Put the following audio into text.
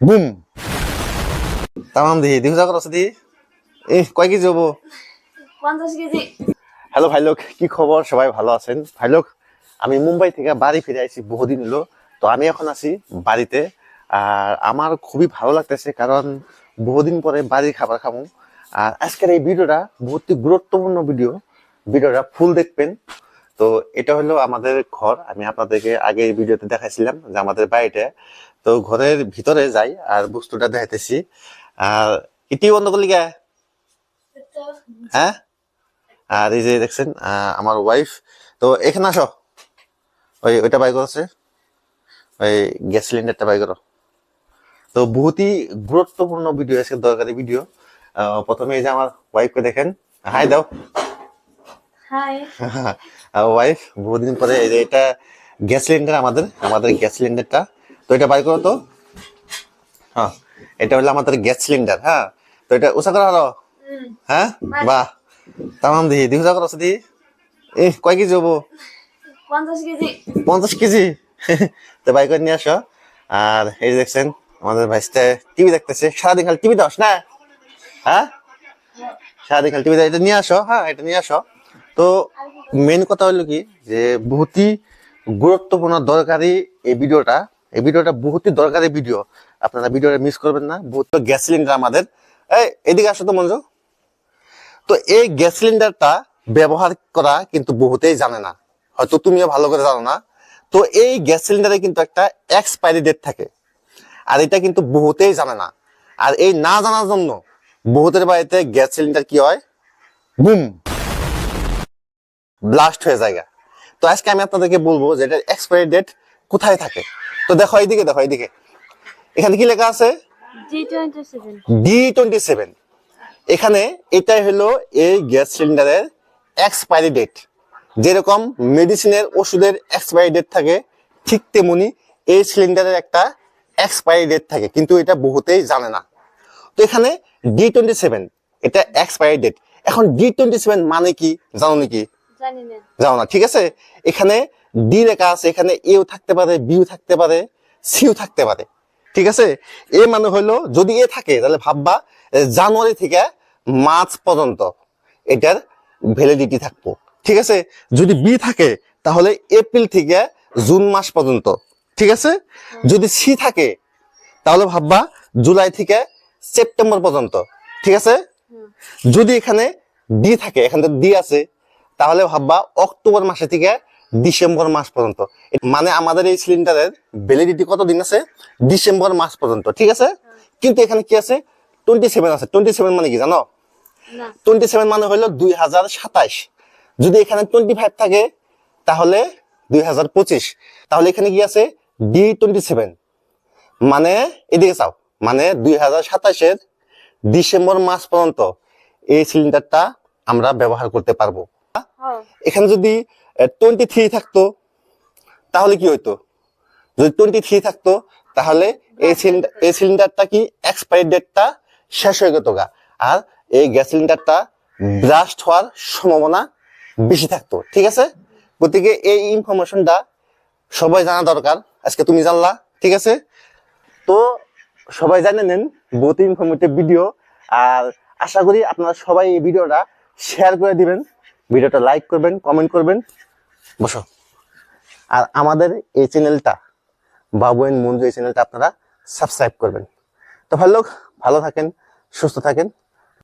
Broom. তামাম দিহি দিহু আছে দি? এ কয় কেজি হব? পঞ্চাশ কেজি। হ্যালো ভাই লোক কি খবর সবাই ভালো আছেন? ভাই লোক আমি মুম্বাই থেকে বাড়ি ফিরে আইছি বহুদিন হলো। তো আমি এখন আছি বাড়িতে। আর আমার খুবই ভালো লাগতেছে কারণ বহুদিন পরে বাড়ির খাবার খাব আর আজকের এই ভিডিওটা বহুত গুরুত্বপূর্ণ ভিডিও। ভিডিওটা ফুল দেখবেন। তো এটা হলো আমাদের ঘর। আমি আপনাদেরকে আগে ভিডিওতে দেখাইছিলাম যে আমাদের বাড়িতে তো ঘরের ভিতরে যাই আর বস্তুটা দেখাইতেছি। আর ইতি বন্ধ করলি গে হ্যাঁ? আর এই যে দেখছেন আমার ওয়াইফ তো এখানে আসো। ওই, ওইটা বাই করছে ওই গ্যাস সিলিন্ডারটা বাই করো। তো বহুতই গুরুত্বপূর্ণ ভিডিও আছে দরকারি ভিডিও। প্রথমে এই যে আমার ওয়াইফকে দেখেন। হাই দাও। হাই ওয়াইফ বহুদিন পরে এটা গ্যাস সিলিন্ডার আমাদের আমাদের গ্যাস সিলিন্ডারটা। তো এটা বাই করো তো। হ্যাঁ এটা হলো আমাদের গ্যাস সিলিন্ডার হ্যাঁ। তো এটা উষা করা হলো হ্যাঁ? বাহ। তামাম দিহি। দিহু আছে দি এ কয় কেজি হব? পঞ্চাশ কেজি। পঞ্চাশ কেজি। তো বাই করে নিয়ে আসো। আর এই যে দেখছেন আমাদের ভাইসটা টিভি দেখতেছে। সারাদিন খালি টিভি দাস না হ্যাঁ? সারাদিন খালি টিভি এটা নিয়ে আসো হ্যাঁ এটা নিয়ে আসো। তো মেন কথা হলো কি যে বহুতই গুরুত্বপূর্ণ, দরকারি এই ভিডিওটা। এই ভিডিওটা বহুতই দরকারি ভিডিও আপনারা ভিডিওটা মিস করবেন না। বহুত গ্যাস সিলিন্ডার আমাদের। এই, এদিকে আসো তো মঞ্জু। তো এই গ্যাস সিলিন্ডারটা ব্যবহার করা কিন্তু বহুতেই জানে না। হয়তো তুমিও ভালো করে জানো না। তো এই গ্যাস সিলিন্ডারে কিন্তু একটা এক্সপায়ারি ডেট থাকে। আর এটা কিন্তু বহুতেই জানে না। আর এই না জানার জন্য বহুতের বাড়িতে গ্যাস সিলিন্ডার কি হয়? বুম ব্লাস্ট হয়ে যায় তো আজকে আমি আপনাদেরকে বলব যে এটার এক্সপায়ারি ডেট কোথায় থাকে। তো দেখো এইদিকে দেখো এইদিকে। এখানে কি লেখা আছে? ডি টোয়েন্টি সেভেন এখানে এটাই হলো এই গ্যাস সিলিন্ডারের এক্সপায়ারি ডেট যেরকম মেডিসিনের ওষুধের এক্সপায়ারি ডেট থাকে ঠিক তেমনি এই সিলিন্ডারের একটা এক্সপায়ারি ডেট থাকে কিন্তু এটা বহুতেই জানে না। তো এখানে ডি টোয়েন্টি সেভেন এটা এক্সপায়ারি ডেট এখন ডি টোয়েন্টি সেভেন মানে কি? জানো নাকি? যাও না ঠিক আছে? এখানে ডি লেখা আছে এখানে এও থাকতে পারে বিও থাকতে পারে সিও থাকতে পারে ঠিক আছে? এ মানে হলো যদি এ থাকে তাহলে ভাববা জানুয়ারি থেকে মার্চ পর্যন্ত এটার ভ্যালিডিটি থাকব ঠিক আছে? যদি বি থাকে তাহলে এপ্রিল থেকে জুন মাস পর্যন্ত ঠিক আছে? যদি সি থাকে তাহলে ভাববা জুলাই থেকে সেপ্টেম্বর পর্যন্ত ঠিক আছে? যদি এখানে ডি থাকে এখানে ডি আছে তাহলে ভাববা অক্টোবর মাসে থেকে ডিসেম্বর মাস পর্যন্ত। মানে আমাদের এই সিলিন্ডারের ভ্যালিডিটি কত দিন আছে? ডিসেম্বর মাস পর্যন্ত ঠিক আছে? কিন্তু এখানে কি আছে? টোয়েন্টি সেভেন আছে। টোয়েন্টি সেভেন মানে কি জানো? টোয়েন্টি সেভেন মানে হলো দুই হাজার সাতাইশ। যদি এখানে টোয়েন্টি ফাইভ থাকে তাহলে দুই হাজার পঁচিশ। তাহলে এখানে কি আছে? ডি টোয়েন্টি সেভেন মানে এদিকে চাও মানে দুই হাজার সাতাশের ডিসেম্বর মাস পর্যন্ত এই সিলিন্ডারটা আমরা ব্যবহার করতে পারব। এখানে যদি টোয়েন্টি থ্রি থাকতো তাহলে কি হইতো? যদি টোয়েন্টি থ্রি থাকতো তাহলে এই সিলিন্ডার এই সিলিন্ডারটা কি এক্সপায়ারি ডেটটা শেষ হয়ে যেত গা। আর এই গ্যাস সিলিন্ডারটা ব্লাস্ট হওয়ার সম্ভাবনা বেশি থাকতো ঠিক আছে? গতিকে এই ইনফরমেশনটা সবাই জানা দরকার আজকে তুমি জানলা ঠিক আছে? তো সবাই জানে নেন বহুত ইনফরমেটিভ ভিডিও আর আশা করি আপনারা সবাই এই ভিডিওটা শেয়ার করে দিবেন। ভিডিওটা লাইক করবেন কমেন্ট করবেন। বসো। আর আমাদের এই চ্যানেলটা, বাবু এন্ড মঞ্জু এই চ্যানেলটা আপনারা সাবস্ক্রাইব করবেন। তো ভালো ভালো থাকেন, সুস্থ থাকেন।